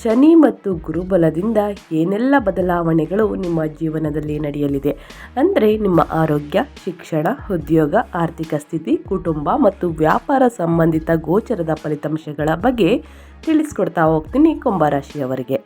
ಶನಿ ಮತ್ತು ಗುರುಬಲದಿಂದ ಏನೆಲ್ಲ ಬದಲಾವಣೆಗಳು ನಿಮ್ಮ ಜೀವನದಲ್ಲಿ ನಡೆಯಲಿದೆ? ಅಂದರೆ ನಿಮ್ಮ ಆರೋಗ್ಯ, ಶಿಕ್ಷಣ, ಉದ್ಯೋಗ, ಆರ್ಥಿಕ ಸ್ಥಿತಿ, ಕುಟುಂಬ ಮತ್ತು ವ್ಯಾಪಾರ ಸಂಬಂಧಿತ ಗೋಚರದ ಫಲಿತಾಂಶಗಳ ಬಗ್ಗೆ ತಿಳಿಸ್ಕೊಡ್ತಾ ಹೋಗ್ತೀನಿ ಕುಂಭರಾಶಿಯವರಿಗೆ.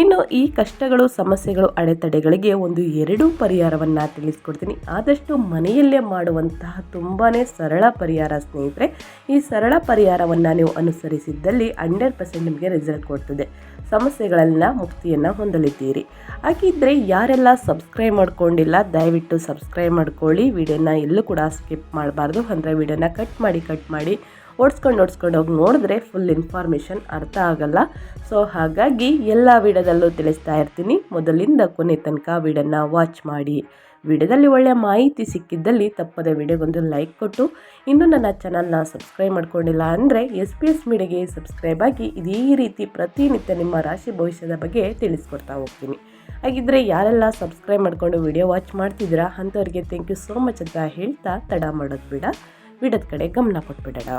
ಇನ್ನು ಈ ಕಷ್ಟಗಳು, ಸಮಸ್ಯೆಗಳು, ಅಡೆತಡೆಗಳಿಗೆ ಒಂದು ಎರಡು ಪರಿಹಾರವನ್ನು ತಿಳಿಸ್ಕೊಡ್ತೀನಿ. ಆದಷ್ಟು ಮನೆಯಲ್ಲೇ ಮಾಡುವಂತಹ ತುಂಬಾ ಸರಳ ಪರಿಹಾರ ಸ್ನೇಹಿತರೆ, ಈ ಸರಳ ಪರಿಹಾರವನ್ನು ನೀವು ಅನುಸರಿಸಿದ್ದಲ್ಲಿ ಹಂಡ್ರೆಡ್ ಪರ್ಸೆಂಟ್ ನಿಮಗೆ ರಿಸಲ್ಟ್ ಕೊಡ್ತದೆ. ಸಮಸ್ಯೆಗಳನ್ನ ಮುಕ್ತಿಯನ್ನು ಹೊಂದಲಿದ್ದೀರಿ. ಹಾಗಿದ್ದರೆ ಯಾರೆಲ್ಲ ಸಬ್ಸ್ಕ್ರೈಬ್ ಮಾಡ್ಕೊಂಡಿಲ್ಲ, ದಯವಿಟ್ಟು ಸಬ್ಸ್ಕ್ರೈಬ್ ಮಾಡ್ಕೊಳ್ಳಿ. ವಿಡಿಯೋನ ಎಲ್ಲೂ ಕೂಡ ಸ್ಕಿಪ್ ಮಾಡಬಾರ್ದು. ಅಂದರೆ ವಿಡಿಯೋನ ಕಟ್ ಮಾಡಿ ಕಟ್ ಮಾಡಿ ಓಡಿಸ್ಕೊಂಡು ಓಡಿಸ್ಕೊಂಡು ಹೋಗಿ ನೋಡಿದ್ರೆ ಫುಲ್ ಇನ್ಫಾರ್ಮೇಷನ್ ಅರ್ಥ ಆಗಲ್ಲ. ಸೊ ಹಾಗಾಗಿ ಎಲ್ಲ ವಿಡಿಯೋದಲ್ಲೂ ತಿಳಿಸ್ತಾ ಇರ್ತೀನಿ. ಮೊದಲಿಂದ ಕೊನೆ ತನಕ ವಿಡಿಯೋನ ವಾಚ್ ಮಾಡಿ. ವಿಡಿಯೋದಲ್ಲಿ ಒಳ್ಳೆಯ ಮಾಹಿತಿ ಸಿಕ್ಕಿದ್ದಲ್ಲಿ ತಪ್ಪದೆ ವಿಡಿಯೋಗೊಂದು ಲೈಕ್ ಕೊಟ್ಟು. ಇನ್ನೂ ನನ್ನ ಚಾನಲ್ನ ಸಬ್ಸ್ಕ್ರೈಬ್ ಮಾಡ್ಕೊಂಡಿಲ್ಲ ಅಂದರೆ ಎಸ್ ಪಿ ಎಸ್ ಮೀಡಿಯಾಗೆ ಸಬ್ಸ್ಕ್ರೈಬ್ ಆಗಿ ಇದೇ ರೀತಿ ಪ್ರತಿನಿತ್ಯ ನಿಮ್ಮ ರಾಶಿ ಭವಿಷ್ಯದ ಬಗ್ಗೆ ತಿಳಿಸ್ಕೊಡ್ತಾ ಹೋಗ್ತೀನಿ. ಹಾಗಿದ್ದರೆ ಯಾರೆಲ್ಲ ಸಬ್ಸ್ಕ್ರೈಬ್ ಮಾಡಿಕೊಂಡು ವಿಡಿಯೋ ವಾಚ್ ಮಾಡ್ತಿದ್ದೀರಾ ಅಂಥವ್ರಿಗೆ ಥ್ಯಾಂಕ್ ಯು ಸೋ ಮಚ್ ಅಂತ ಹೇಳ್ತಾ ತಡ ಮಾಡೋದು ಬೇಡ. ವಿಡದ ಕಡೆ ಗಮನ ಕೊಟ್ಬಿಡೋಣ.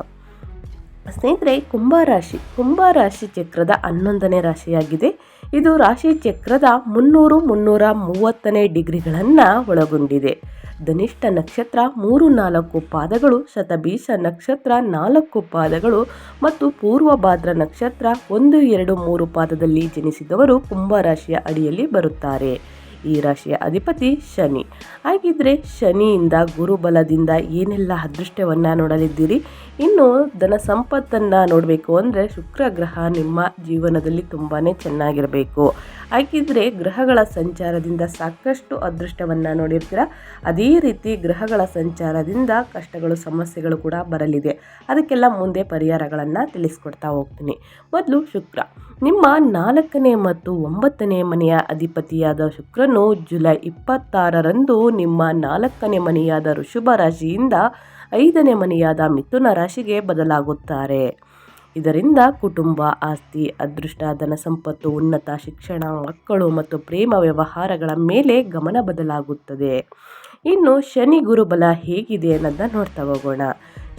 ಸ್ನೇಹಿತರೆ, ಕುಂಭ ರಾಶಿ. ಚಕ್ರದ ಹನ್ನೊಂದನೇ ರಾಶಿಯಾಗಿದೆ. ಇದು ರಾಶಿ ಚಕ್ರದ ಮುನ್ನೂರು ಮುನ್ನೂರ ಮೂವತ್ತನೇ ಡಿಗ್ರಿಗಳನ್ನು ಒಳಗೊಂಡಿದೆ. ಧನಿಷ್ಠ ನಕ್ಷತ್ರ ಮೂರು ನಾಲ್ಕು ಪಾದಗಳು ಶತಬೀಷ ನಕ್ಷತ್ರ ನಾಲ್ಕು ಪಾದಗಳು ಮತ್ತು ಪೂರ್ವಭಾದ್ರ ನಕ್ಷತ್ರ ಒಂದು ಎರಡು ಮೂರು ಪಾದದಲ್ಲಿ ಜನಿಸಿದವರು ಕುಂಭ ರಾಶಿಯ ಅಡಿಯಲ್ಲಿ ಬರುತ್ತಾರೆ. ಈ ರಾಶಿಯ ಅಧಿಪತಿ ಶನಿ. ಹಾಗಿದ್ರೆ ಶನಿಯಿಂದ ಗುರುಬಲದಿಂದ ಏನೆಲ್ಲ ಅದೃಷ್ಟವನ್ನು ನೋಡಲಿದ್ದೀರಿ? ಇನ್ನು ಧನ ಸಂಪತ್ತನ್ನು ನೋಡಬೇಕು ಅಂದರೆ ಶುಕ್ರ ಗ್ರಹ ನಿಮ್ಮ ಜೀವನದಲ್ಲಿ ತುಂಬಾ ಚೆನ್ನಾಗಿರಬೇಕು. ಹಾಗಿದ್ರೆ ಗ್ರಹಗಳ ಸಂಚಾರದಿಂದ ಸಾಕಷ್ಟು ಅದೃಷ್ಟವನ್ನು ನೋಡಿರ್ತೀರ? ಅದೇ ರೀತಿ ಗ್ರಹಗಳ ಸಂಚಾರದಿಂದ ಕಷ್ಟಗಳು, ಸಮಸ್ಯೆಗಳು ಕೂಡ ಬರಲಿದೆ. ಅದಕ್ಕೆಲ್ಲ ಮುಂದೆ ಪರಿಹಾರಗಳನ್ನು ತಿಳಿಸ್ಕೊಡ್ತಾ ಹೋಗ್ತೀನಿ. ಮೊದಲು ಶುಕ್ರ. ನಿಮ್ಮ ನಾಲ್ಕನೇ ಮತ್ತು ಒಂಬತ್ತನೇ ಮನೆಯ ಅಧಿಪತಿಯಾದ ಶುಕ್ರನು ಜುಲೈ ಇಪ್ಪತ್ತಾರರಂದು ನಿಮ್ಮ ನಾಲ್ಕನೇ ಮನೆಯಾದ ಋಷಭ ರಾಶಿಯಿಂದ ಐದನೇ ಮನೆಯಾದ ಮಿಥುನ ರಾಶಿಗೆ ಬದಲಾಗುತ್ತಾರೆ. ಇದರಿಂದ ಕುಟುಂಬ, ಆಸ್ತಿ, ಅದೃಷ್ಟ, ಧನ ಸಂಪತ್ತು, ಉನ್ನತ ಶಿಕ್ಷಣ, ಮಕ್ಕಳು ಮತ್ತು ಪ್ರೇಮ ವ್ಯವಹಾರಗಳ ಮೇಲೆ ಗಮನ ಬದಲಾಗುತ್ತದೆ. ಇನ್ನು ಶನಿ ಗುರುಬಲ ಹೇಗಿದೆ ಅನ್ನೋದನ್ನ ನೋಡ್ತಾ ಹೋಗೋಣ.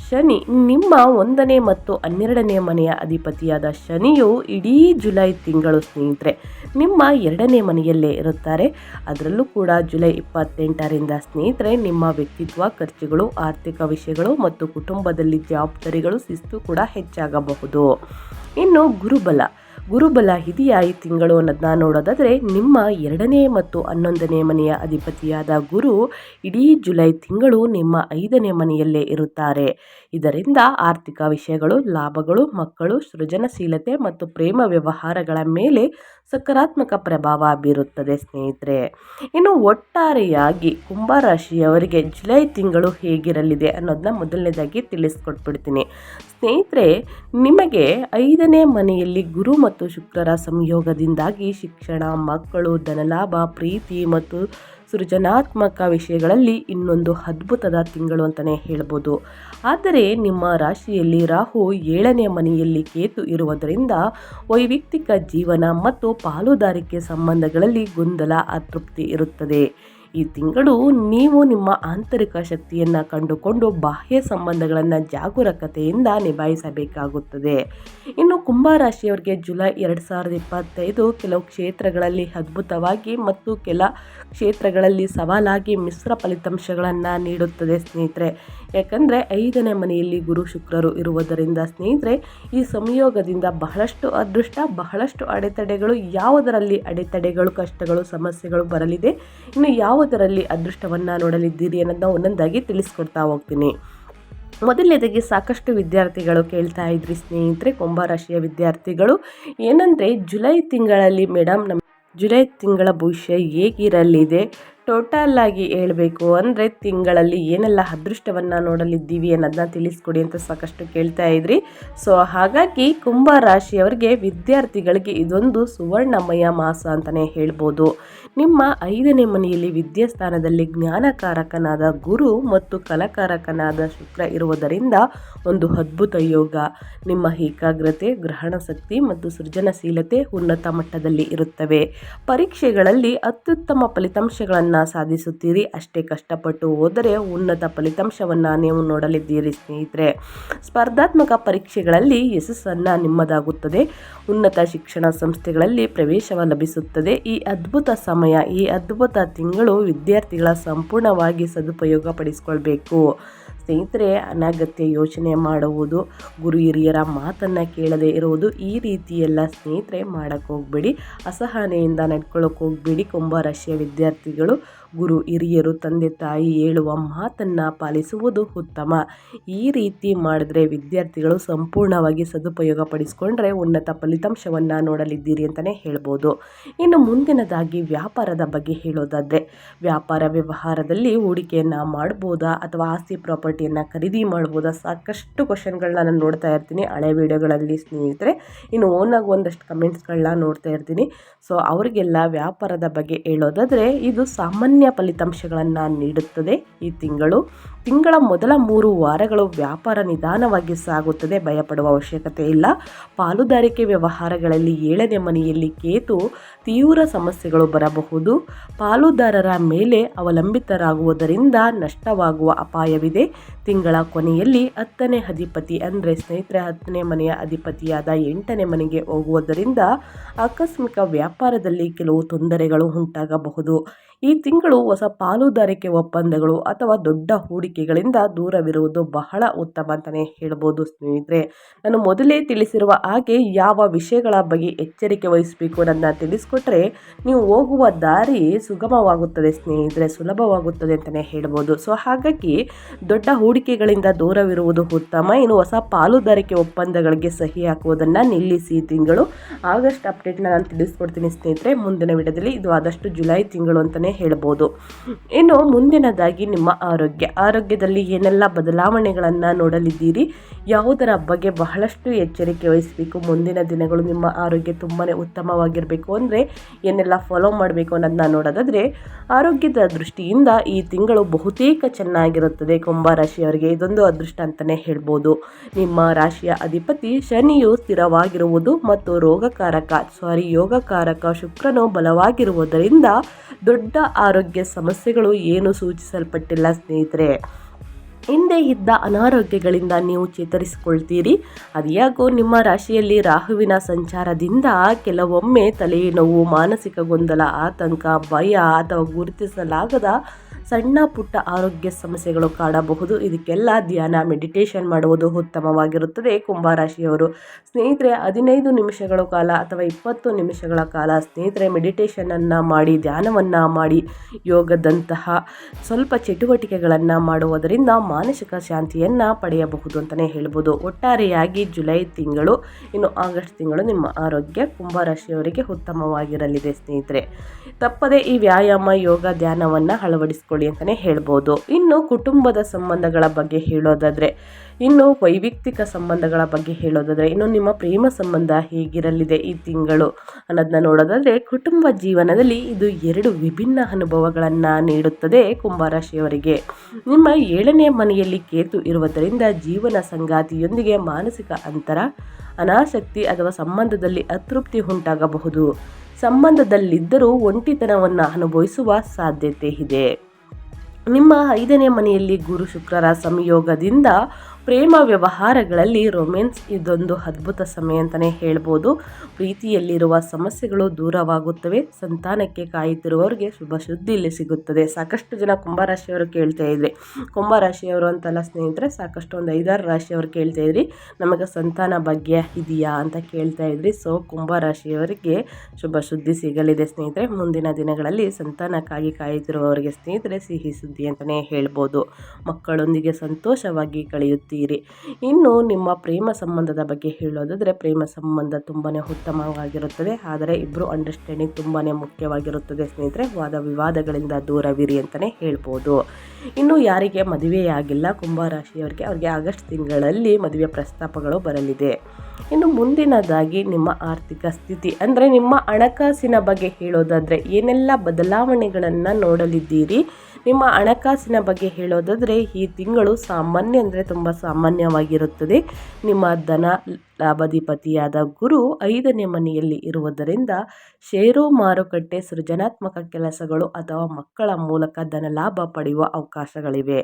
ಶನಿ, ನಿಮ್ಮ ಒಂದನೇ ಮತ್ತು ಹನ್ನೆರಡನೇ ಮನೆಯ ಅಧಿಪತಿಯಾದ ಶನಿಯು ಇಡೀ ಜುಲೈ ತಿಂಗಳು ಸ್ನೇಹಿತರೆ, ನಿಮ್ಮ ಎರಡನೇ ಮನೆಯಲ್ಲೇ ಇರುತ್ತಾರೆ. ಅದರಲ್ಲೂ ಕೂಡ ಜುಲೈ ಇಪ್ಪತ್ತೆಂಟರಿಂದ ಸ್ನೇಹಿತರೆ, ನಿಮ್ಮ ವ್ಯಕ್ತಿತ್ವ, ಖರ್ಚುಗಳು, ಆರ್ಥಿಕ ವಿಷಯಗಳು ಮತ್ತು ಕುಟುಂಬದಲ್ಲಿ ಜವಾಬ್ದಾರಿಗಳು ಶಿಸ್ತು ಕೂಡ ಹೆಚ್ಚಾಗಬಹುದು. ಇನ್ನು ಗುರುಬಲ ಗುರುಬಲ ಹಿರಿಯಾಯಿ ತಿಂಗಳು ಅನ್ನೋದನ್ನ ನೋಡೋದಾದರೆ ನಿಮ್ಮ ಎರಡನೇ ಮತ್ತು ಹನ್ನೊಂದನೇ ಮನೆಯ ಅಧಿಪತಿಯಾದ ಗುರು ಇಡೀ ಜುಲೈ ತಿಂಗಳು ನಿಮ್ಮ ಐದನೇ ಮನೆಯಲ್ಲೇ ಇರುತ್ತಾರೆ. ಇದರಿಂದ ಆರ್ಥಿಕ ವಿಷಯಗಳು, ಲಾಭಗಳು, ಮಕ್ಕಳು, ಸೃಜನಶೀಲತೆ ಮತ್ತು ಪ್ರೇಮ ವ್ಯವಹಾರಗಳ ಮೇಲೆ ಸಕಾರಾತ್ಮಕ ಪ್ರಭಾವ ಬೀರುತ್ತದೆ ಸ್ನೇಹಿತರೆ. ಇನ್ನು ಒಟ್ಟಾರೆಯಾಗಿ ಕುಂಭರಾಶಿಯವರಿಗೆ ಜುಲೈ ತಿಂಗಳು ಹೇಗಿರಲಿದೆ ಅನ್ನೋದನ್ನ ಮೊದಲನೇದಾಗಿ ತಿಳಿಸ್ಕೊಟ್ಬಿಡ್ತೀನಿ. ಸ್ನೇಹಿತರೆ, ನಿಮಗೆ ಐದನೇ ಮನೆಯಲ್ಲಿ ಗುರು ಮತ್ತು ಶುಕ್ರರ ಸಂಯೋಗದಿಂದಾಗಿ ಶಿಕ್ಷಣ, ಮಕ್ಕಳು, ಧನಲಾಭ, ಪ್ರೀತಿ ಮತ್ತು ಸೃಜನಾತ್ಮಕ ವಿಷಯಗಳಲ್ಲಿ ಇನ್ನೊಂದು ಅದ್ಭುತದ ತಿಂಗಳು ಅಂತಲೇ ಹೇಳ್ಬೋದು. ಆದರೆ ನಿಮ್ಮ ರಾಶಿಯಲ್ಲಿ ರಾಹು ಏಳನೇ ಮನೆಯಲ್ಲಿ ಕೇತು ಇರುವುದರಿಂದ ವೈಯಕ್ತಿಕ ಜೀವನ ಮತ್ತು ಪಾಲುದಾರಿಕೆ ಸಂಬಂಧಗಳಲ್ಲಿ ಗೊಂದಲ, ಅತೃಪ್ತಿ ಇರುತ್ತದೆ. ಈ ತಿಂಗಳು ನೀವು ನಿಮ್ಮ ಆಂತರಿಕ ಶಕ್ತಿಯನ್ನು ಕಂಡುಕೊಂಡು ಬಾಹ್ಯ ಸಂಬಂಧಗಳನ್ನು ಜಾಗರೂಕತೆಯಿಂದ ನಿಭಾಯಿಸಬೇಕಾಗುತ್ತದೆ. ಇನ್ನು ಕುಂಭರಾಶಿಯವರಿಗೆ ಜುಲೈ ಎರಡು ಸಾವಿರದ ಇಪ್ಪತ್ತೈದು ಕೆಲವು ಕ್ಷೇತ್ರಗಳಲ್ಲಿ ಅದ್ಭುತವಾಗಿ ಮತ್ತು ಕೆಲ ಕ್ಷೇತ್ರಗಳಲ್ಲಿ ಸವಾಲಾಗಿ ಮಿಶ್ರ ಫಲಿತಾಂಶಗಳನ್ನು ನೀಡುತ್ತದೆ ಸ್ನೇಹಿತರೆ. ಯಾಕಂದರೆ ಐದನೇ ಮನೆಯಲ್ಲಿ ಗುರು ಶುಕ್ರರು ಇರುವುದರಿಂದ ಸ್ನೇಹಿತರೆ, ಈ ಸಂಯೋಗದಿಂದ ಬಹಳಷ್ಟು ಅದೃಷ್ಟ, ಬಹಳಷ್ಟು ಅಡೆತಡೆಗಳು, ಯಾವುದರಲ್ಲಿ ಅಡೆತಡೆಗಳು, ಕಷ್ಟಗಳು, ಸಮಸ್ಯೆಗಳು ಬರಲಿದೆ. ಇನ್ನು ಯಾವುದರಲ್ಲಿ ಅದೃಷ್ಟವನ್ನು ನೋಡಲಿದ್ದೀರಿ ಅನ್ನೋದನ್ನ ಒಂದೊಂದಾಗಿ ತಿಳಿಸ್ಕೊಡ್ತಾ ಹೋಗ್ತೀನಿ. ಮೊದಲನೇದಾಗಿ ಸಾಕಷ್ಟು ವಿದ್ಯಾರ್ಥಿಗಳು ಕೇಳ್ತಾ ಇದ್ರಿ ಸ್ನೇಹಿತರೆ ಕುಂಭರಾಶಿಯ ವಿದ್ಯಾರ್ಥಿಗಳು. ಏನಂದರೆ ಜುಲೈ ತಿಂಗಳಲ್ಲಿ ಮೇಡಮ್ ನಮ್ಮ ಜುಲೈ ತಿಂಗಳ ಭವಿಷ್ಯ ಹೇಗಿರಲಿದೆ? ಟೋಟಲ್ ಆಗಿ ಹೇಳಬೇಕು ಅಂದರೆ ತಿಂಗಳಲ್ಲಿ ಏನೆಲ್ಲ ಅದೃಷ್ಟವನ್ನು ನೋಡಲಿದ್ದೀವಿ ಅನ್ನೋದನ್ನ ತಿಳಿಸ್ಕೊಡಿ ಅಂತ ಸಾಕಷ್ಟು ಕೇಳ್ತಾ ಇದ್ರಿ. ಸೊ ಹಾಗಾಗಿ ಕುಂಭ ರಾಶಿಯವರಿಗೆ ವಿದ್ಯಾರ್ಥಿಗಳಿಗೆ ಇದೊಂದು ಸುವರ್ಣಮಯ ಮಾಸ ಅಂತಲೇ ಹೇಳ್ಬೋದು. ನಿಮ್ಮ ಐದನೇ ಮನೆಯಲ್ಲಿ ವಿದ್ಯಾಸ್ಥಾನದಲ್ಲಿ ಜ್ಞಾನಕಾರಕನಾದ ಗುರು ಮತ್ತು ಕಲಾಕಾರಕನಾದ ಶುಕ್ರ ಇರುವುದರಿಂದ ಒಂದು ಅದ್ಭುತ ಯೋಗ. ನಿಮ್ಮ ಏಕಾಗ್ರತೆ, ಗ್ರಹಣ ಶಕ್ತಿ ಮತ್ತು ಸೃಜನಶೀಲತೆ ಉನ್ನತ ಮಟ್ಟದಲ್ಲಿ ಇರುತ್ತವೆ. ಪರೀಕ್ಷೆಗಳಲ್ಲಿ ಅತ್ಯುತ್ತಮ ಫಲಿತಾಂಶಗಳನ್ನು ಸಾಧಿಸುತ್ತೀರಿ. ಅಷ್ಟೇ ಕಷ್ಟಪಟ್ಟು ಹೋದರೆ ಉನ್ನತ ಫಲಿತಾಂಶವನ್ನು ನೀವು ನೋಡಲಿದ್ದೀರಿ, ಸ್ನೇಹಿತರೆ. ಸ್ಪರ್ಧಾತ್ಮಕ ಪರೀಕ್ಷೆಗಳಲ್ಲಿ ಯಶಸ್ಸನ್ನು ನಿಮ್ಮದಾಗುತ್ತದೆ. ಉನ್ನತ ಶಿಕ್ಷಣ ಸಂಸ್ಥೆಗಳಲ್ಲಿ ಪ್ರವೇಶವ ಲಭಿಸುತ್ತದೆ. ಈ ಅದ್ಭುತ ಸಮಯ, ಈ ಅದ್ಭುತ ತಿಂಗಳು ವಿದ್ಯಾರ್ಥಿಗಳ ಸಂಪೂರ್ಣವಾಗಿ ಸದುಪಯೋಗ ಪಡಿಸ್ಕೊಳ್ಬೇಕು ಸ್ನೇಹಿತರೆ, ಅನಗತ್ಯ ಯೋಚನೆ ಮಾಡುವುದು ಗುರು ಹಿರಿಯರ ಮಾತನ್ನು ಕೇಳದೆ ಇರುವುದು ಈ ರೀತಿಯೆಲ್ಲ ಸ್ನೇಹಿತರೆ ಮಾಡೋಕ್ಕೆ ಹೋಗಬೇಡಿ. ಅಸಹನೆಯಿಂದ ನಡ್ಕೊಳ್ಳೋಕೆ ಹೋಗಬೇಡಿ. ಕುಂಭರಾಶಿಯ ವಿದ್ಯಾರ್ಥಿಗಳು ಗುರು ಹಿರಿಯರು ತಂದೆ ತಾಯಿ ಹೇಳುವ ಮಾತನ್ನು ಪಾಲಿಸುವುದು ಉತ್ತಮ. ಈ ರೀತಿ ಮಾಡಿದ್ರೆ ವಿದ್ಯಾರ್ಥಿಗಳು ಸಂಪೂರ್ಣವಾಗಿ ಸದುಪಯೋಗ ಪಡಿಸ್ಕೊಂಡ್ರೆ ಉನ್ನತ ಫಲಿತಾಂಶವನ್ನು ನೋಡಲಿದ್ದೀರಿ ಅಂತಲೇ ಹೇಳ್ಬೋದು. ಇನ್ನು ಮುಂದಿನದಾಗಿ ವ್ಯಾಪಾರದ ಬಗ್ಗೆ ಹೇಳೋದಾದರೆ, ವ್ಯಾಪಾರ ವ್ಯವಹಾರದಲ್ಲಿ ಹೂಡಿಕೆಯನ್ನು ಮಾಡ್ಬೋದಾ ಅಥವಾ ಆಸ್ತಿ ಪ್ರಾಪರ್ಟಿಯನ್ನು ಖರೀದಿ ಮಾಡ್ಬೋದಾ ಸಾಕಷ್ಟು ಕ್ವಶನ್ಗಳನ್ನ ನಾನು ನೋಡ್ತಾ ಇರ್ತೀನಿ. ಹಳೆ ವಿಡಿಯೋಗಳಲ್ಲಿ ಸ್ನೇಹಿತರೆ, ಇನ್ನು ಓನಾಗಿ ಒಂದಷ್ಟು ಕಮೆಂಟ್ಸ್ಗಳನ್ನ ನೋಡ್ತಾ ಇರ್ತೀನಿ. ಸೊ ಅವರಿಗೆಲ್ಲ ವ್ಯಾಪಾರದ ಬಗ್ಗೆ ಹೇಳೋದಾದರೆ, ಇದು ಸಾಮಾನ್ಯ ಫಲಿತಾಂಶಗಳನ್ನು ನೀಡುತ್ತದೆ ಈ ತಿಂಗಳು. ತಿಂಗಳ ಮೊದಲ ಮೂರು ವಾರಗಳು ವ್ಯಾಪಾರ ನಿಧಾನವಾಗಿ ಸಾಗುತ್ತದೆ, ಭಯಪಡುವ ಅವಶ್ಯಕತೆ ಇಲ್ಲ. ಪಾಲುದಾರಿಕೆ ವ್ಯವಹಾರಗಳಲ್ಲಿ ಏಳನೇ ಮನೆಯಲ್ಲಿ ಕೇತು ತೀವ್ರ ಸಮಸ್ಯೆಗಳು ಬರಬಹುದು. ಪಾಲುದಾರರ ಮೇಲೆ ಅವಲಂಬಿತರಾಗುವುದರಿಂದ ನಷ್ಟವಾಗುವ ಅಪಾಯವಿದೆ. ತಿಂಗಳ ಕೊನೆಯಲ್ಲಿ ಹತ್ತನೇ ಅಧಿಪತಿ ಅಂದರೆ ಸ್ನೇಹಿತರ, ಹತ್ತನೇ ಮನೆಯ ಅಧಿಪತಿಯಾದ ಎಂಟನೇ ಮನೆಗೆ ಹೋಗುವುದರಿಂದ ಆಕಸ್ಮಿಕ ವ್ಯಾಪಾರದಲ್ಲಿ ಕೆಲವು ತೊಂದರೆಗಳು ಉಂಟಾಗಬಹುದು. ಈ ತಿಂಗಳು ಹೊಸ ಪಾಲುದಾರಿಕೆ ಒಪ್ಪಂದಗಳು ಅಥವಾ ದೊಡ್ಡ ಹೂಡಿಕೆಗಳಿಂದ ದೂರವಿರುವುದು ಬಹಳ ಉತ್ತಮ ಅಂತಲೇ ಹೇಳ್ಬೋದು ಸ್ನೇಹಿತರೆ. ನಾನು ಮೊದಲೇ ತಿಳಿಸಿರುವ ಹಾಗೆ ಯಾವ ವಿಷಯಗಳ ಬಗ್ಗೆ ಎಚ್ಚರಿಕೆ ವಹಿಸಬೇಕು ಅನ್ನೋದನ್ನ ತಿಳಿಸ್ಕೊಟ್ರೆ ನೀವು ಹೋಗುವ ದಾರಿ ಸುಗಮವಾಗುತ್ತದೆ ಸ್ನೇಹಿತರೆ, ಸುಲಭವಾಗುತ್ತದೆ ಅಂತಲೇ ಹೇಳ್ಬೋದು. ಸೊ ಹಾಗಾಗಿ ದೊಡ್ಡ ಹೂಡಿಕೆಗಳಿಂದ ದೂರವಿರುವುದು ಉತ್ತಮ. ಇನ್ನು ಹೊಸ ಪಾಲುದಾರಿಕೆ ಒಪ್ಪಂದಗಳಿಗೆ ಸಹಿ ಹಾಕುವುದನ್ನು ನಿಲ್ಲಿಸಿ ತಿಂಗಳು. ಆಗಸ್ಟ್ ಅಪ್ಡೇಟ್ನ ನಾನು ತಿಳಿಸ್ಕೊಡ್ತೀನಿ ಸ್ನೇಹಿತರೆ. ಮುಂದಿನ ವಿಡಿಯೋದಲ್ಲಿ ಇದು ಆದಷ್ಟು ಜುಲೈ ತಿಂಗಳು ಅಂತಲೇ ಹೇಳ್ಬೋದು. ಇನ್ನು ಮುಂದಿನದಾಗಿ ನಿಮ್ಮ ಆರೋಗ್ಯ. ಆರೋಗ್ಯದಲ್ಲಿ ಏನೆಲ್ಲ ಬದಲಾವಣೆಗಳನ್ನು ನೋಡಲಿದ್ದೀರಿ? ಯಾವುದರ ಬಗ್ಗೆ ಬಹಳಷ್ಟು ಎಚ್ಚರಿಕೆ ವಹಿಸಬೇಕು? ಮುಂದಿನ ದಿನಗಳು ನಿಮ್ಮ ಆರೋಗ್ಯ ತುಂಬಾ ಉತ್ತಮವಾಗಿರಬೇಕು ಅಂದರೆ ಏನೆಲ್ಲ ಫಾಲೋ ಮಾಡಬೇಕು ಅನ್ನೋದನ್ನ ನೋಡೋದಾದರೆ, ಆರೋಗ್ಯದ ದೃಷ್ಟಿಯಿಂದ ಈ ತಿಂಗಳು ಬಹುತೇಕ ಚೆನ್ನಾಗಿರುತ್ತದೆ ಕುಂಭ ರಾಶಿಯವರಿಗೆ. ಇದೊಂದು ಅದೃಷ್ಟ ಅಂತಲೇ ಹೇಳ್ಬೋದು. ನಿಮ್ಮ ರಾಶಿಯ ಅಧಿಪತಿ ಶನಿಯು ಸ್ಥಿರವಾಗಿರುವುದು ಮತ್ತು ರೋಗಕಾರಕ, ಸಾರಿ ಯೋಗಕಾರಕ ಶುಕ್ರನು ಬಲವಾಗಿರುವುದರಿಂದ ದೊಡ್ಡ ಆರೋಗ್ಯ ಸಮಸ್ಯೆಗಳು ಏನು ಸೂಚಿಸಲ್ಪಟ್ಟಿಲ್ಲ ಸ್ನೇಹಿತರೆ. ಹಿಂದೆ ಇದ್ದ ಅನಾರೋಗ್ಯಗಳಿಂದ ನೀವು ಚೇತರಿಸಿಕೊಳ್ತೀರಿ. ಅದ್ಯಾಕೋ ನಿಮ್ಮ ರಾಶಿಯಲ್ಲಿ ರಾಹುವಿನ ಸಂಚಾರದಿಂದ ಕೆಲವೊಮ್ಮೆ ತಲೆನೋವು, ಮಾನಸಿಕ ಗೊಂದಲ, ಆತಂಕ, ಭಯ ಅಥವಾ ಗುರುತಿಸಲಾಗದ ಸಣ್ಣ ಪುಟ್ಟ ಆರೋಗ್ಯ ಸಮಸ್ಯೆಗಳು ಕಾಡಬಹುದು. ಇದಕ್ಕೆಲ್ಲ ಧ್ಯಾನ ಮೆಡಿಟೇಷನ್ ಮಾಡುವುದು ಉತ್ತಮವಾಗಿರುತ್ತದೆ. ಕುಂಭರಾಶಿಯವರು, ಸ್ನೇಹಿತರೆ, ಹದಿನೈದು ನಿಮಿಷಗಳ ಕಾಲ ಅಥವಾ ಇಪ್ಪತ್ತು ನಿಮಿಷಗಳ ಕಾಲ ಸ್ನೇಹಿತರೆ ಮೆಡಿಟೇಷನನ್ನು ಮಾಡಿ, ಧ್ಯಾನವನ್ನು ಮಾಡಿ, ಯೋಗದಂತಹ ಸ್ವಲ್ಪ ಚಟುವಟಿಕೆಗಳನ್ನು ಮಾಡುವುದರಿಂದ ಮಾನಸಿಕ ಶಾಂತಿಯನ್ನು ಪಡೆಯಬಹುದು ಅಂತಲೇ ಹೇಳ್ಬೋದು. ಒಟ್ಟಾರೆಯಾಗಿ ಜುಲೈ ತಿಂಗಳು, ಇನ್ನು ಆಗಸ್ಟ್ ತಿಂಗಳು ನಿಮ್ಮ ಆರೋಗ್ಯ ಕುಂಭರಾಶಿಯವರಿಗೆ ಉತ್ತಮವಾಗಿರಲಿದೆ ಸ್ನೇಹಿತರೆ. ತಪ್ಪದೇ ಈ ವ್ಯಾಯಾಮ, ಯೋಗ, ಧ್ಯಾನವನ್ನು ಅಳವಡಿಸ್ಕೊಳ್ಳಿ. ಅಂತಲೇ ಹೇಳ್ಬೋದು. ಇನ್ನು ಕುಟುಂಬದ ಸಂಬಂಧಗಳ ಬಗ್ಗೆ ಹೇಳೋದಾದರೆ, ಇನ್ನು ವೈಯಕ್ತಿಕ ಸಂಬಂಧಗಳ ಬಗ್ಗೆ ಹೇಳೋದಾದರೆ, ಇನ್ನು ನಿಮ್ಮ ಪ್ರೇಮ ಸಂಬಂಧ ಹೇಗಿರಲಿದೆ ಈ ತಿಂಗಳು ಅನ್ನೋದನ್ನ ನೋಡೋದಾದರೆ, ಕುಟುಂಬ ಜೀವನದಲ್ಲಿ ಇದು ಎರಡು ವಿಭಿನ್ನ ಅನುಭವಗಳನ್ನು ನೀಡುತ್ತದೆ ಕುಂಭರಾಶಿಯವರಿಗೆ. ನಿಮ್ಮ ಏಳನೇ ಮನೆಯಲ್ಲಿ ಕೇತು ಇರುವುದರಿಂದ ಜೀವನ ಸಂಗಾತಿಯೊಂದಿಗೆ ಮಾನಸಿಕ ಅಂತರ, ಅನಾಸಕ್ತಿ ಅಥವಾ ಸಂಬಂಧದಲ್ಲಿ ಅತೃಪ್ತಿ ಉಂಟಾಗಬಹುದು. ಸಂಬಂಧದಲ್ಲಿದ್ದರೂ ಒಂಟಿತನವನ್ನು ಅನುಭವಿಸುವ ಸಾಧ್ಯತೆ ಇದೆ. ನಿಮ್ಮ ಐದನೇ ಮನೆಯಲ್ಲಿ ಗುರು ಶುಕ್ರರ ಸಂಯೋಗದಿಂದ ಪ್ರೇಮ ವ್ಯವಹಾರಗಳಲ್ಲಿ ರೊಮ್ಯಾನ್ಸ್ ಇದೊಂದು ಅದ್ಭುತ ಸಮಯ ಅಂತಲೇ ಹೇಳ್ಬೋದು. ಪ್ರೀತಿಯಲ್ಲಿರುವ ಸಮಸ್ಯೆಗಳು ದೂರವಾಗುತ್ತವೆ. ಸಂತಾನಕ್ಕೆ ಕಾಯುತ್ತಿರುವವರಿಗೆ ಶುಭ ಸುದ್ದಿ ಇಲ್ಲಿ ಸಿಗುತ್ತದೆ. ಸಾಕಷ್ಟು ಜನ ಕುಂಭರಾಶಿಯವರು ಕೇಳ್ತಾ ಇದ್ರಿ. ಕುಂಭರಾಶಿಯವರು ಅಂತಲ್ಲ ಸ್ನೇಹಿತರೆ ಸಾಕಷ್ಟು ಒಂದು ಐದಾರು ರಾಶಿಯವರು ಕೇಳ್ತಾ ಇದ್ರಿ. ನಮಗೆ ಸಂತಾನ ಭಾಗ್ಯ ಇದೆಯಾ ಅಂತ ಕೇಳ್ತಾ ಇದ್ರಿ. ಸೊ ಕುಂಭರಾಶಿಯವರಿಗೆ ಶುಭ ಸುದ್ದಿ ಸಿಗಲಿದೆ ಸ್ನೇಹಿತರೆ. ಮುಂದಿನ ದಿನಗಳಲ್ಲಿ ಸಂತಾನಕ್ಕಾಗಿ ಕಾಯುತ್ತಿರುವವರಿಗೆ ಸ್ನೇಹಿತರೆ, ಸಿಹಿ ಸುದ್ದಿ ಅಂತಲೇ ಹೇಳ್ಬೋದು. ಮಕ್ಕಳೊಂದಿಗೆ ಸಂತೋಷವಾಗಿ ಕಳೆಯುತ್ತೀರಿ ಇನ್ನು ನಿಮ್ಮ ಪ್ರೇಮ ಸಂಬಂಧದ ಬಗ್ಗೆ ಹೇಳೋದಾದರೆ ಪ್ರೇಮ ಸಂಬಂಧ ತುಂಬಾ ಉತ್ತಮವಾಗಿರುತ್ತದೆ. ಆದರೆ ಇಬ್ಬರು ಅಂಡರ್ಸ್ಟ್ಯಾಂಡಿಂಗ್ ತುಂಬಾ ಮುಖ್ಯವಾಗಿರುತ್ತದೆ ಸ್ನೇಹಿತರೆ. ವಾದ ವಿವಾದಗಳಿಂದ ದೂರವಿರಿ ಅಂತಲೇ ಹೇಳ್ಬೋದು. ಇನ್ನು ಯಾರಿಗೆ ಮದುವೆಯಾಗಿಲ್ಲ ಕುಂಭರಾಶಿಯವರಿಗೆ ಅವರಿಗೆ ಆಗಸ್ಟ್ ತಿಂಗಳಲ್ಲಿ ಮದುವೆ ಪ್ರಸ್ತಾಪಗಳು ಬರಲಿದೆ. ಇನ್ನು ಮುಂದಿನದಾಗಿ ನಿಮ್ಮ ಆರ್ಥಿಕ ಸ್ಥಿತಿ. ಅಂದರೆ ನಿಮ್ಮ ಹಣಕಾಸಿನ ಬಗ್ಗೆ ಹೇಳೋದಾದರೆ ಏನೆಲ್ಲ ಬದಲಾವಣೆಗಳನ್ನು ನೋಡಲಿದ್ದೀರಿ? ನಿಮ್ಮ ಹಣಕಾಸಿನ ಬಗ್ಗೆ ಹೇಳೋದಾದರೆ, ಈ ತಿಂಗಳು ಸಾಮಾನ್ಯ ಅಂದರೆ ತುಂಬ ಸಾಮಾನ್ಯವಾಗಿರುತ್ತದೆ. ನಿಮ್ಮ ಧನ ಲಾಭಾಧಿಪತಿಯಾದ ಗುರು ಐದನೇ ಮನೆಯಲ್ಲಿ ಇರುವುದರಿಂದ, ಷೇರು ಮಾರುಕಟ್ಟೆ ಸೃಜನಾತ್ಮಕ ಕೆಲಸಗಳು ಅಥವಾ ಮಕ್ಕಳ ಮೂಲಕ ಧನ ಲಾಭ ಪಡೆಯುವ ಅವಕಾಶಗಳಿವೆ.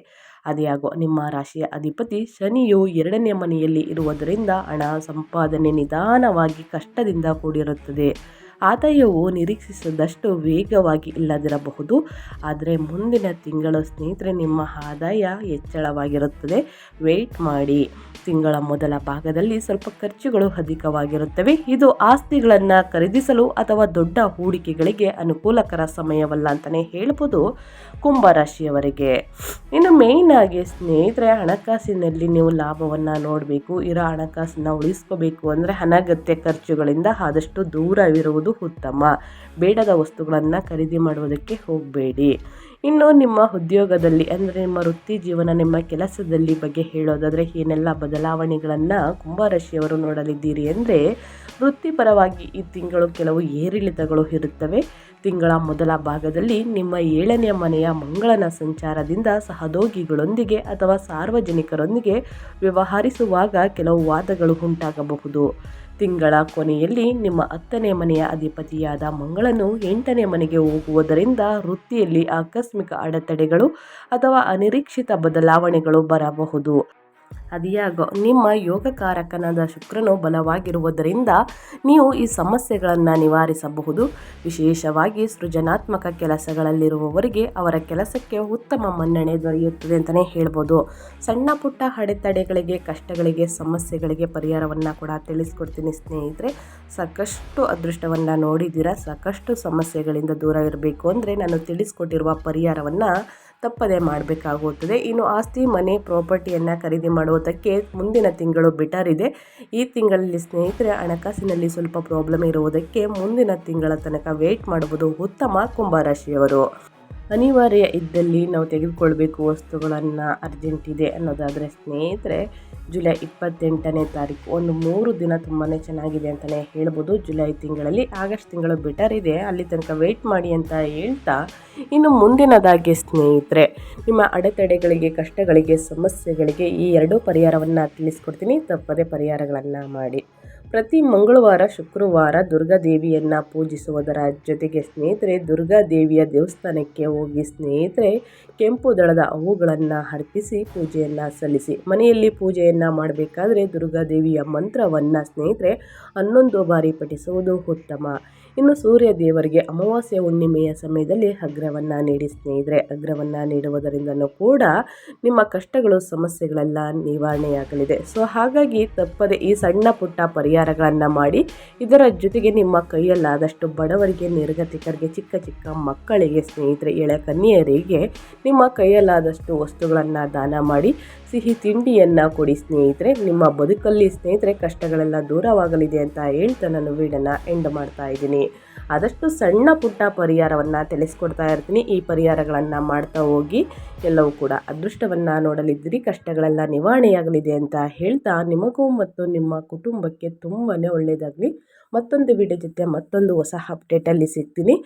ಅದೇ ಹಾಗೂ ನಿಮ್ಮ ರಾಶಿಯ ಅಧಿಪತಿ ಶನಿಯು ಎರಡನೇ ಮನೆಯಲ್ಲಿ ಇರುವುದರಿಂದ ಹಣ ಸಂಪಾದನೆ ನಿಧಾನವಾಗಿ ಕಷ್ಟದಿಂದ ಕೂಡಿರುತ್ತದೆ. ಆದಾಯವು ನಿರೀಕ್ಷಿಸಿದಷ್ಟು ವೇಗವಾಗಿ ಇಲ್ಲದಿರಬಹುದು. ಆದರೆ ಮುಂದಿನ ತಿಂಗಳು ಸ್ನೇಹಿತರೆ, ನಿಮ್ಮ ಆದಾಯ ಹೆಚ್ಚಳವಾಗಿರುತ್ತದೆ. ವೆಯ್ಟ್ ಮಾಡಿ. ತಿಂಗಳ ಮೊದಲ ಭಾಗದಲ್ಲಿ ಸ್ವಲ್ಪ ಖರ್ಚುಗಳು ಅಧಿಕವಾಗಿರುತ್ತವೆ. ಇದು ಆಸ್ತಿಗಳನ್ನು ಖರೀದಿಸಲು ಅಥವಾ ದೊಡ್ಡ ಹೂಡಿಕೆಗಳಿಗೆ ಅನುಕೂಲಕರ ಸಮಯವಲ್ಲ ಅಂತಲೇ ಹೇಳ್ಬೋದು ಕುಂಭರಾಶಿಯವರಿಗೆ ಇನ್ನು ಮೇಯ್ನ್ ಆಗಿ ಸ್ನೇಹಿತರೆ, ಹಣಕಾಸಿನಲ್ಲಿ ನೀವು ಲಾಭವನ್ನು ನೋಡಬೇಕು. ಇರೋ ಹಣಕಾಸನ್ನ ಉಳಿಸ್ಕೋಬೇಕು ಅಂದರೆ ಅನಗತ್ಯ ಖರ್ಚುಗಳಿಂದ ಆದಷ್ಟು ದೂರವಿರುವುದು ಉತ್ತಮ. ಬೇಡದ ವಸ್ತುಗಳನ್ನು ಖರೀದಿ ಮಾಡುವುದಕ್ಕೆ ಹೋಗಬೇಡಿ. ಇನ್ನು ನಿಮ್ಮ ಉದ್ಯೋಗದಲ್ಲಿ, ಅಂದರೆ ನಿಮ್ಮ ವೃತ್ತಿ ಜೀವನ, ನಿಮ್ಮ ಕೆಲಸದಲ್ಲಿ ಬಗ್ಗೆ ಹೇಳೋದಾದರೆ ಏನೆಲ್ಲ ಬದಲಾವಣೆಗಳನ್ನು ಕುಂಭರಾಶಿಯವರು ನೋಡಲಿದ್ದೀರಿ ಅಂದರೆ, ವೃತ್ತಿಪರವಾಗಿ ಈ ತಿಂಗಳು ಕೆಲವು ಏರಿಳಿತಗಳು ಇರುತ್ತವೆ. ತಿಂಗಳ ಮೊದಲ ಭಾಗದಲ್ಲಿ ನಿಮ್ಮ ಏಳನೆಯ ಮನೆಯ ಮಂಗಳನ ಸಂಚಾರದಿಂದ ಸಹೋದ್ಯೋಗಿಗಳೊಂದಿಗೆ ಅಥವಾ ಸಾರ್ವಜನಿಕರೊಂದಿಗೆ ವ್ಯವಹರಿಸುವಾಗ ಕೆಲವು ವಾದಗಳು ಉಂಟಾಗಬಹುದು. ತಿಂಗಳ ಕೊನೆಯಲ್ಲಿ ನಿಮ್ಮ ಹತ್ತನೇ ಮನೆಯ ಅಧಿಪತಿಯಾದ ಮಂಗಳನು ಎಂಟನೇ ಮನೆಗೆ ಹೋಗುವುದರಿಂದ ವೃತ್ತಿಯಲ್ಲಿ ಆಕಸ್ಮಿಕ ಅಡೆತಡೆಗಳು ಅಥವಾ ಅನಿರೀಕ್ಷಿತ ಬದಲಾವಣೆಗಳು ಬರಬಹುದು. ಅದಿಯಾಗೋ ನಿಮ್ಮ ಯೋಗಕಾರಕನಾದ ಶುಕ್ರನು ಬಲವಾಗಿರುವುದರಿಂದ ನೀವು ಈ ಸಮಸ್ಯೆಗಳನ್ನು ನಿವಾರಿಸಬಹುದು. ವಿಶೇಷವಾಗಿ ಸೃಜನಾತ್ಮಕ ಕೆಲಸಗಳಲ್ಲಿರುವವರಿಗೆ ಅವರ ಕೆಲಸಕ್ಕೆ ಉತ್ತಮ ಮನ್ನಣೆ ದೊರೆಯುತ್ತದೆ ಅಂತಲೇ ಹೇಳ್ಬೋದು. ಸಣ್ಣ ಪುಟ್ಟ ಅಡೆತಡೆಗಳಿಗೆ, ಕಷ್ಟಗಳಿಗೆ, ಸಮಸ್ಯೆಗಳಿಗೆ ಪರಿಹಾರವನ್ನು ಕೂಡ ತಿಳಿಸ್ಕೊಡ್ತೀನಿ ಸ್ನೇಹಿತರೆ. ಸಾಕಷ್ಟು ಅದೃಷ್ಟವನ್ನು ನೋಡಿದ್ದೀರಾ? ಸಾಕಷ್ಟು ಸಮಸ್ಯೆಗಳಿಂದ ದೂರ ಇರಬೇಕು ಅಂದರೆ ನಾನು ತಿಳಿಸ್ಕೊಟ್ಟಿರುವ ಪರಿಹಾರವನ್ನು ತಪ್ಪದೆ ಮಾಡಬೇಕಾಗುತ್ತದೆ. ಇನ್ನು ಆಸ್ತಿ, ಮನೆ, ಪ್ರಾಪರ್ಟಿಯನ್ನು ಖರೀದಿ ಮಾಡುವುದಕ್ಕೆ ಮುಂದಿನ ತಿಂಗಳು ಬಿಟರ್ ಇದೆ. ಈ ತಿಂಗಳಲ್ಲಿ ಸ್ನೇಹಿತರೆ, ಹಣಕಾಸಿನಲ್ಲಿ ಸ್ವಲ್ಪ ಪ್ರಾಬ್ಲಮ್ ಇರುವುದಕ್ಕೆ ಮುಂದಿನ ತಿಂಗಳ ತನಕ ವೇಟ್ ಮಾಡುವುದು ಉತ್ತಮ ಕುಂಭರಾಶಿಯವರು. ಅನಿವಾರ್ಯ ಇದ್ದಲ್ಲಿ ನಾವು ತೆಗೆದುಕೊಳ್ಬೇಕು ವಸ್ತುಗಳನ್ನು ಅರ್ಜೆಂಟ್ ಇದೆ ಅನ್ನೋದಾದರೆ ಸ್ನೇಹಿತರೆ, ಜುಲೈ ಇಪ್ಪತ್ತೆಂಟನೇ ತಾರೀಕು ಒಂದು ಮೂರು ದಿನ ತುಂಬಾ ಚೆನ್ನಾಗಿದೆ ಅಂತಲೇ ಹೇಳ್ಬೋದು. ಜುಲೈ ತಿಂಗಳಲ್ಲಿ ಆಗಸ್ಟ್ ತಿಂಗಳು ಬೆಟರ್ ಇದೆ. ಅಲ್ಲಿ ತನಕ ವೆಯ್ಟ್ ಮಾಡಿ ಅಂತ ಹೇಳ್ತಾ ಇನ್ನು ಮುಂದಿನದಾಗಿ ಸ್ನೇಹಿತರೆ, ನಿಮ್ಮ ಅಡೆತಡೆಗಳಿಗೆ, ಕಷ್ಟಗಳಿಗೆ, ಸಮಸ್ಯೆಗಳಿಗೆ ಈ ಎರಡೂ ಪರಿಹಾರವನ್ನು ತಿಳಿಸ್ಕೊಡ್ತೀನಿ. ತಪ್ಪದೇ ಪರಿಹಾರಗಳನ್ನು ಮಾಡಿ. ಪ್ರತಿ ಮಂಗಳವಾರ ಶುಕ್ರವಾರ ದುರ್ಗಾದೇವಿಯನ್ನು ಪೂಜಿಸುವುದರ ಜೊತೆಗೆ ಸ್ನೇಹಿತರೆ ದುರ್ಗಾ ದೇವಿಯ ದೇವಸ್ಥಾನಕ್ಕೆ ಹೋಗಿ ಸ್ನೇಹಿತರೆ, ಕೆಂಪು ದಳದ ಹೂಗಳನ್ನು ಅರ್ಪಿಸಿ ಪೂಜೆಯನ್ನು ಸಲ್ಲಿಸಿ. ಮನೆಯಲ್ಲಿ ಪೂಜೆಯನ್ನು ಮಾಡಬೇಕಾದ್ರೆ ದುರ್ಗಾದೇವಿಯ ಮಂತ್ರವನ್ನು ಸ್ನೇಹಿತರೆ ಹನ್ನೊಂದು ಬಾರಿ ಪಠಿಸುವುದು ಉತ್ತಮ. ಇನ್ನು ಸೂರ್ಯ ದೇವರಿಗೆ ಅಮಾವಾಸ್ಯ ಹುಣ್ಣಿಮೆಯ ಸಮಯದಲ್ಲಿ ಅಗ್ರವನ್ನು ನೀಡಿ ಸ್ನೇಹಿತರೆ, ಅಗ್ರವನ್ನು ನೀಡುವುದರಿಂದಲೂ ಕೂಡ ನಿಮ್ಮ ಕಷ್ಟಗಳು, ಸಮಸ್ಯೆಗಳೆಲ್ಲ ನಿವಾರಣೆಯಾಗಲಿದೆ. ಸೊ ಹಾಗಾಗಿ ತಪ್ಪದೆ ಈ ಸಣ್ಣ ಪುಟ್ಟ ಪರಿಹಾರಗಳನ್ನು ಮಾಡಿ ಇದರ ಜೊತೆಗೆ ನಿಮ್ಮ ಕೈಯಲ್ಲಾದಷ್ಟು ಬಡವರಿಗೆ, ನಿರ್ಗತಿಕರಿಗೆ, ಚಿಕ್ಕ ಚಿಕ್ಕ ಮಕ್ಕಳಿಗೆ ಸ್ನೇಹಿತರೆ, ಎಳೆ ಕನ್ಯೆಯರಿಗೆ ನಿಮ್ಮ ಕೈಯಲ್ಲಾದಷ್ಟು ವಸ್ತುಗಳನ್ನು ದಾನ ಮಾಡಿ ಸಿಹಿ ತಿಂಡಿಯನ್ನು ಕೊಡಿ ಸ್ನೇಹಿತರೆ. ನಿಮ್ಮ ಬದುಕಲ್ಲಿ ಸ್ನೇಹಿತರೆ, ಕಷ್ಟಗಳೆಲ್ಲ ದೂರವಾಗಲಿದೆ ಅಂತ ಹೇಳ್ತಾ ನಾನು ವೀಡನ್ನು ಎಂಡ್ ಮಾಡ್ತಾ ಇದ್ದೀನಿ. ಆದಷ್ಟು ಸಣ್ಣ ಪುಟ್ಟ ಪರಿಹಾರವನ್ನು ತಿಳಿಸ್ಕೊಡ್ತಾ ಇರ್ತೀನಿ. ಈ ಪರಿಹಾರಗಳನ್ನು ಮಾಡ್ತಾ ಹೋಗಿ ಎಲ್ಲವೂ ಕೂಡ ಅದೃಷ್ಟವನ್ನು ನೋಡಲಿದ್ದೀರಿ. ಕಷ್ಟಗಳೆಲ್ಲ ನಿವಾರಣೆಯಾಗಲಿದೆ ಅಂತ ಹೇಳ್ತಾ ನಿಮಗೂ ಮತ್ತು ನಿಮ್ಮ ಕುಟುಂಬಕ್ಕೆ ತುಂಬಾ ಒಳ್ಳೆಯದಾಗಲಿ ಮತ್ತೊಂದು ವಿಡಿಯೋ ಜೊತೆ ಮತ್ತೊಂದು ಹೊಸ ಅಪ್ಡೇಟಲ್ಲಿ ಸಿಗ್ತೀನಿ.